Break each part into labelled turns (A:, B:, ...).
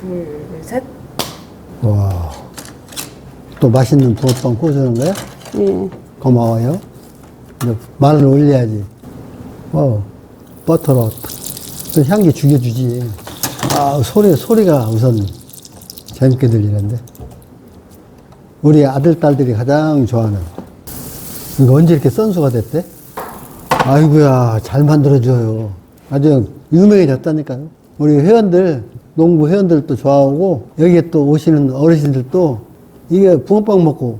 A: 둘, 셋.
B: 와. 또 맛있는 붕어빵 구워주는 거야?
A: 예.
B: 고마워요. 이제 마늘 올려야지. 어, 버터로 탁. 또 향기 죽여주지. 아, 소리, 소리가 우선 재밌게 들리는데. 우리 아들, 딸들이 가장 좋아하는. 이거 언제 이렇게 선수가 됐대? 아이고야, 잘 만들어줘요. 아주 유명해졌다니까요. 우리 회원들, 농부 회원들도 좋아하고, 여기에 또 오시는 어르신들도 이게 붕어빵 먹고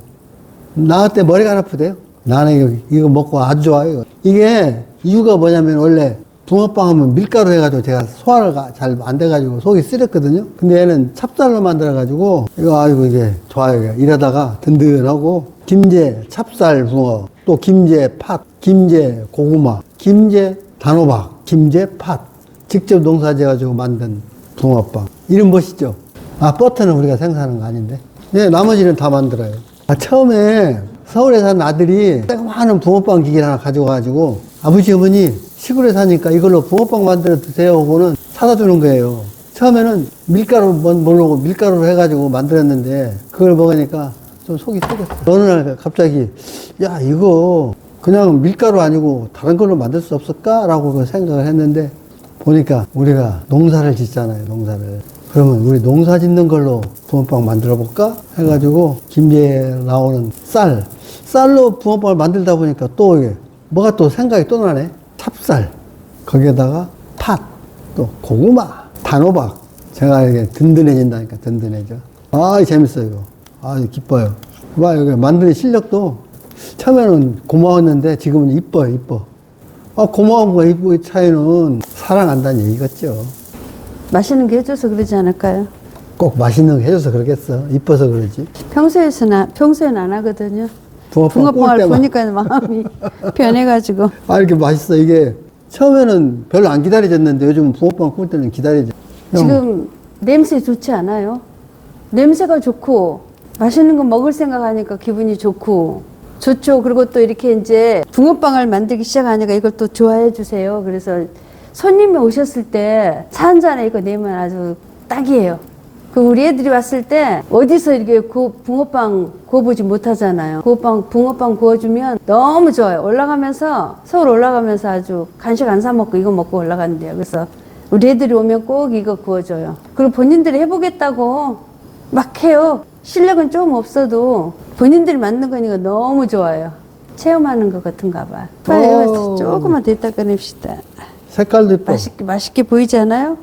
B: 나때 머리가 안 아프대요. 나는 이거, 먹고 아주 좋아요. 이게 이유가 뭐냐면 원래 붕어빵 하면 밀가루 해가지고 제가 소화를 잘안 돼가지고 속이 쓰렸거든요. 근데 얘는 찹쌀로 만들어가지고 이거 아이고 이게 좋아요. 이러다가 든든하고 김제 찹쌀 붕어 또 김제 팥, 김제 고구마, 김제 단호박, 김제 팥 직접 농사지어가지고 만든 붕어빵. 이름 멋있죠? 아, 버터는 우리가 생산하는 거 아닌데. 네, 나머지는 다 만들어요. 아, 처음에 서울에 사는 아들이 많은 붕어빵 기계를 하나 가져가가지고 아버지 어머니 시골에 사니까 이걸로 붕어빵 만들어 드세요 하고는 사다 주는 거예요. 처음에는 밀가루 뭔 모르고 밀가루로 해가지고 만들었는데 그걸 먹으니까 좀 속이 쓰렸어. 어느 날 갑자기 야 이거 그냥 밀가루 아니고 다른 걸로 만들 수 없을까라고 그 생각을 했는데 보니까 우리가 농사를 짓잖아요, 농사를. 그러면 우리 농사 짓는 걸로 붕어빵 만들어 볼까? 해가지고 김제에 나오는 쌀. 쌀로 붕어빵을 만들다 보니까 또 이게 뭐가 또 생각이 또 나네. 찹쌀. 거기에다가 팥. 또 고구마. 단호박. 제가 이게 든든해진다니까, 든든해져. 아, 재밌어요, 이거. 아, 기뻐요. 봐, 여기 만드는 실력도 처음에는 고마웠는데 지금은 이뻐요, 이뻐. 아, 고마움과 이쁘의 차이는 사랑한다는 얘기겠죠.
A: 맛있는 게 해줘서 그러지 않을까요?
B: 꼭 맛있는 거 해줘서 그러겠어. 이뻐서 그러지.
A: 평소에서는, 평소에는 안 하거든요.
B: 붕어빵
A: 붕어빵을
B: 때만.
A: 보니까 마음이 변해가지고.
B: 아, 이렇게 맛있어. 이게 처음에는 별로 안 기다려졌는데 요즘 붕어빵 구울 때는 기다려져. 형,
A: 지금 냄새 좋지 않아요? 냄새가 좋고, 맛있는 거 먹을 생각하니까 기분이 좋고, 좋죠. 그리고 또 이렇게 이제 붕어빵을 만들기 시작하니까 이걸 또 좋아해 주세요. 그래서 손님이 오셨을 때 차 한 잔에 이거 내면 아주 딱이에요. 그 우리 애들이 왔을 때 어디서 이렇게 구, 붕어빵 구워보지 못하잖아요. 붕어빵, 붕어빵 구워주면 너무 좋아요. 올라가면서, 서울 올라가면서 아주 간식 안 사 먹고 이거 먹고 올라간대요. 그래서 우리 애들이 오면 꼭 이거 구워줘요. 그리고 본인들이 해보겠다고 막 해요. 실력은 좀 없어도 본인들이 만든 거니까 너무 좋아요. 체험하는 것 같은가 봐. 빨리 조금만 더 이따 꺼냅시다.
B: 색깔도 이뻐.
A: 맛있게, 맛있게 보이지 않아요?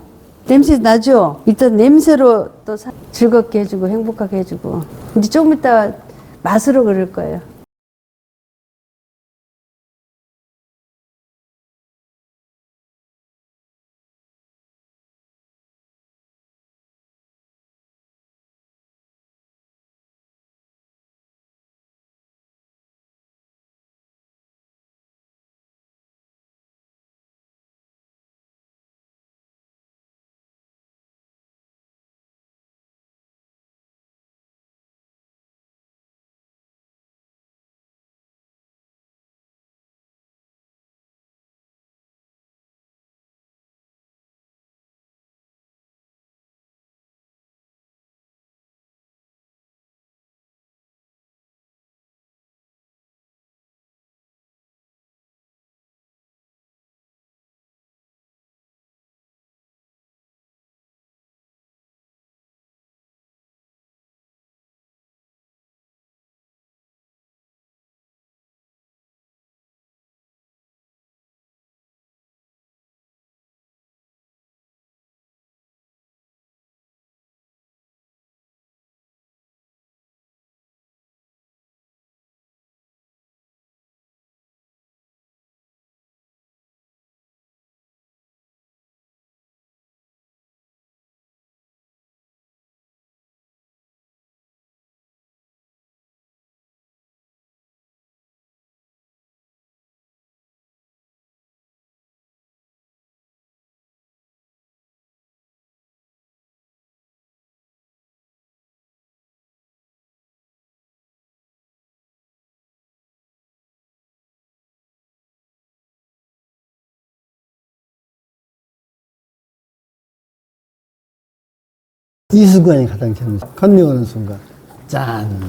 A: 냄새 나죠? 일단 냄새로 또 사- 즐겁게 해주고 행복하게 해주고. 이제 조금 이따 맛으로 그럴 거예요.
B: 이 순간이 가장 재밌어. 컨닝하는 순간. 짠.